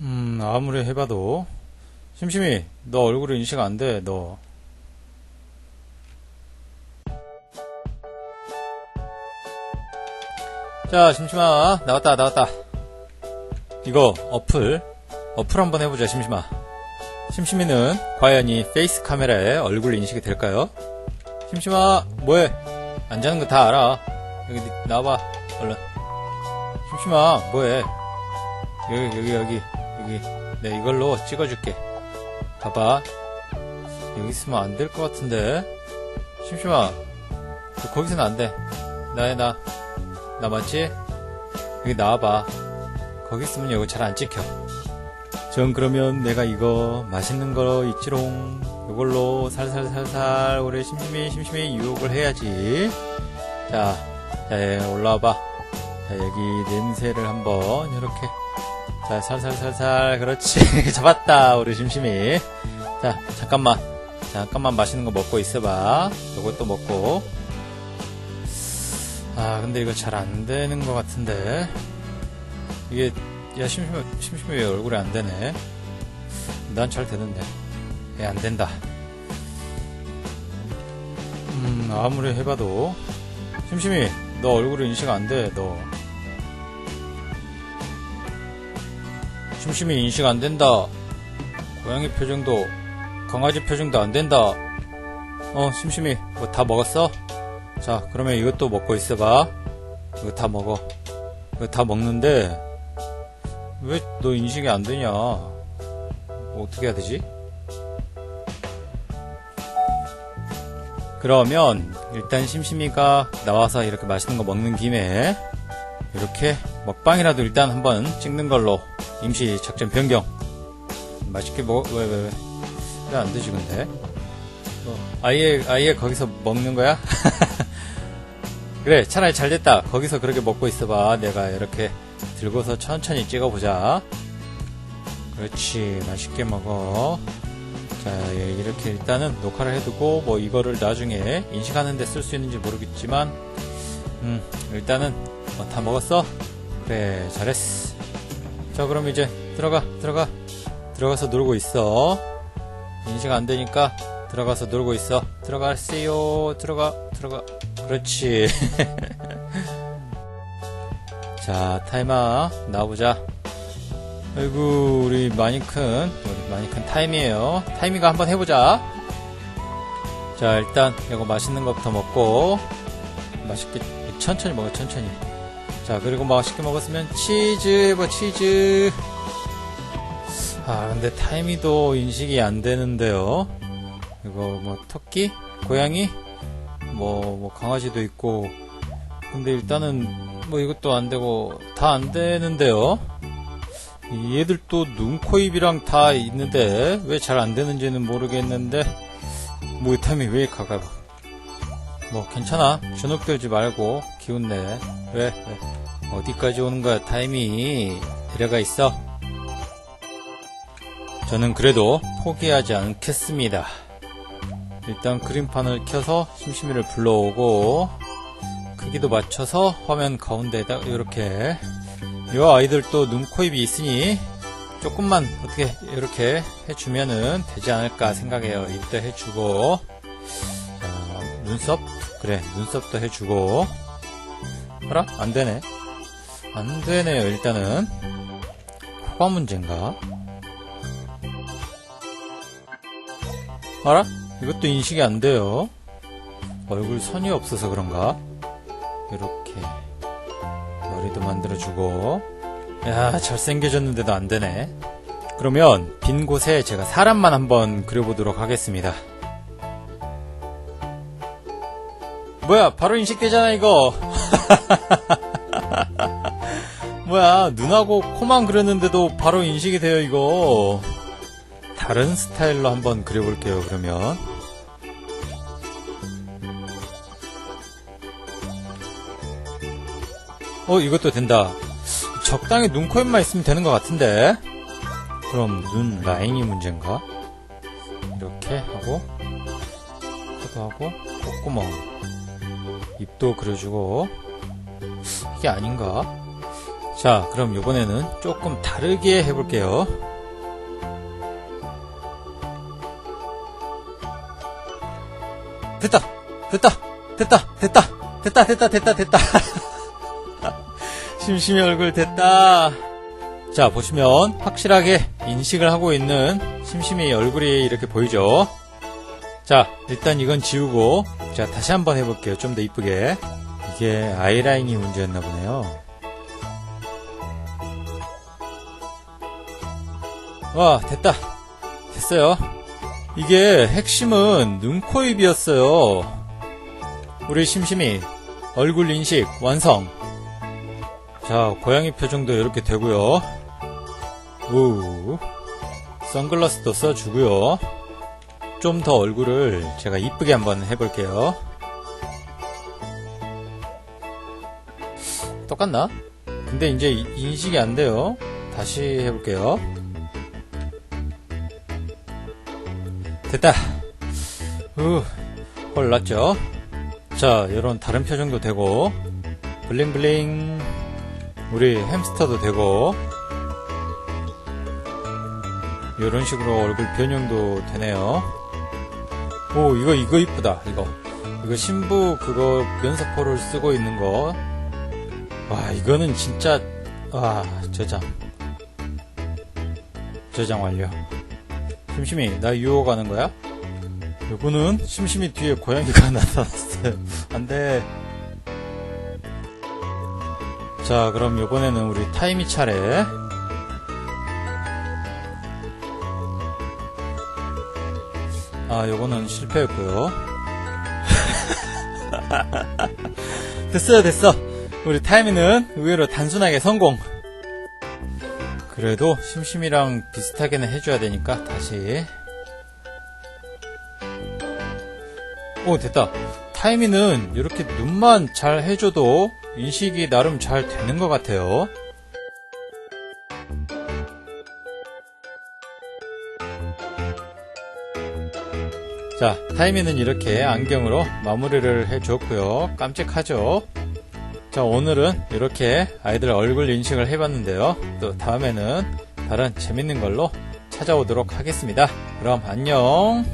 음, 아무리 해봐도. 심심이, 너 얼굴이 인식 안 돼, 너. 자, 심심아, 나왔다, 나왔다. 이거, 어플. 어플 한번 해보자, 심심아. 심심이는 과연 이 페이스 카메라에 얼굴 인식이 될까요? 심심아, 뭐해? 안 자는 거 다 알아. 여기, 나와봐, 얼른. 심심아, 뭐해? 여기, 여기, 여기, 여기. 내 이걸로 찍어줄게. 봐봐. 여기 있으면 안 될 것 같은데. 심심아, 그 거기서는 안 돼. 나야, 나. 나 맞지? 여기 나와봐. 거기 있으면 여기 잘 안 찍혀. 전 그러면 내가 이거 맛있는 거 있지롱. 이걸로 살살살살 우리 심심이 심심이 유혹을 해야지. 자, 자, 예, 올라와봐. 자, 여기 냄새를 한번 이렇게. 자, 살살살살 그렇지. 잡았다 우리 심심이. 자, 잠깐만. 잠깐만 맛있는 거 먹고 있어봐. 이것도 먹고. 아, 근데 이거 잘 안 되는 것 같은데. 이게, 야, 심심해, 심심해 왜 얼굴이 안 되네. 난 잘 되는데. 예, 안 된다. 음, 아무리 해봐도. 심심이, 너 얼굴이 인식 안 돼, 너. 심심이 인식 안 된다. 고양이 표정도, 강아지 표정도 안 된다. 어, 심심이, 뭐 다 먹었어? 자, 그러면 이것도 먹고 있어봐. 이거 다 먹어. 이거 다 먹는데, 왜 너 인식이 안 되냐? 뭐 어떻게 해야 되지? 그러면, 일단 심심이가 나와서 이렇게 맛있는 거 먹는 김에, 이렇게 먹방이라도 일단 한번 찍는 걸로, 임시 작전 변경. 맛있게 먹, 왜, 왜, 왜. 왜 안 되지, 근데? 어, 아예, 아예 거기서 먹는 거야? 그래, 차라리 잘 됐다. 거기서 그렇게 먹고 있어봐. 내가 이렇게 들고서 천천히 찍어보자. 그렇지, 맛있게 먹어. 자, 예, 이렇게 일단은 녹화를 해두고, 뭐 이거를 나중에 인식하는데 쓸 수 있는지 모르겠지만, 음, 일단은 어, 다 먹었어? 그래, 잘했어. 자, 그럼 이제 들어가, 들어가. 들어가서 놀고 있어. 인식 안 되니까 들어가서 놀고 있어. 들어가세요. 들어가, 들어가. 그렇지. 자, 타이마 나와보자. 아이고, 우리 많이 큰, 우리 많이 큰 타임이에요. 타이밍가 한번 해보자. 자, 일단 이거 맛있는 것부터 먹고 맛있게 천천히 먹어, 천천히. 자, 그리고 맛있게 먹었으면 치즈, 뭐 치즈. 아, 근데 타이미도 인식이 안 되는데요. 이거 뭐 토끼, 고양이, 뭐, 뭐 강아지도 있고. 근데 일단은 뭐 이것도 안 되고 다 안 되는데요. 얘들도 눈, 코, 입이랑 다 있는데 왜 잘 안 되는지는 모르겠는데 뭐 타이밍 왜 가가? 뭐 괜찮아. 주눅들지 말고 기운 내. 왜? 왜? 어디까지 오는 거야 타이밍? 데려가 있어. 저는 그래도 포기하지 않겠습니다. 일단 그림판을 켜서 심심이를 불러오고 크기도 맞춰서 화면 가운데에다 이렇게 이 아이들 또 눈, 코, 입이 있으니 조금만 어떻게 이렇게 해주면은 되지 않을까 생각해요. 입도 해주고 자, 눈썹 그래 눈썹도 해주고 어라 안 되네 안 되네요. 일단은 코가 문제인가? 알아? 이것도 인식이 안 돼요. 얼굴 선이 없어서 그런가? 이렇게 머리도 만들어주고 야 잘생겨졌는데도 안 되네. 그러면 빈 곳에 제가 사람만 한번 그려보도록 하겠습니다. 뭐야 바로 인식되잖아 이거. 뭐야 눈하고 코만 그렸는데도 바로 인식이 돼요 이거. 다른 스타일로 한번 그려볼게요, 그러면. 어, 이것도 된다. 적당히 눈, 코, 입만 있으면 되는 것 같은데. 그럼 눈 라인이 문제인가? 이렇게 하고, 코도 하고, 콧구멍. 입도 그려주고, 이게 아닌가? 자, 그럼 이번에는 조금 다르게 해볼게요. 됐다! 됐다! 됐다! 됐다! 됐다! 됐다! 됐다! 됐다! 심심이 얼굴 됐다! 자, 보시면 확실하게 인식을 하고 있는 심심이 얼굴이 이렇게 보이죠? 자, 일단 이건 지우고, 자, 다시 한번 해볼게요. 좀 더 이쁘게. 이게 아이라인이 문제였나 보네요. 와, 됐다. 됐어요. 이게 핵심은 눈, 코, 입이었어요. 우리 심심이 얼굴 인식 완성. 자, 고양이 표정도 이렇게 되고요. 우 선글라스도 써주고요. 좀 더 얼굴을 제가 이쁘게 한번 해볼게요. 똑같나? 근데 이제 이- 인식이 안 돼요. 다시 해볼게요. 됐다. 후, 헐 났죠? 자, 이런 다른 표정도 되고, 블링블링, 우리 햄스터도 되고, 이런 식으로 얼굴 변형도 되네요. 오, 이거, 이거 이쁘다, 이거. 이거 신부 그거 면사포를 쓰고 있는 거. 와, 이거는 진짜, 와, 저장. 저장 완료. 심심이, 나 유호 가는 거야? 요거는 심심이 뒤에 고양이가 나타났어요. 안 돼. 자, 그럼 요번에는 우리 타이미 차례. 아, 요거는 실패였고요. 됐어요, 됐어. 우리 타이미는 의외로 단순하게 성공. 그래도 심심이랑 비슷하게는 해줘야 되니까 다시. 오, 됐다. 타이미는 이렇게 눈만 잘 해줘도 인식이 나름 잘 되는 것 같아요. 자, 타이미는 이렇게 안경으로 마무리를 해줬고요. 깜찍하죠? 자, 오늘은 이렇게 아이들 얼굴 인식을 해봤는데요. 또 다음에는 다른 재밌는 걸로 찾아오도록 하겠습니다. 그럼 안녕!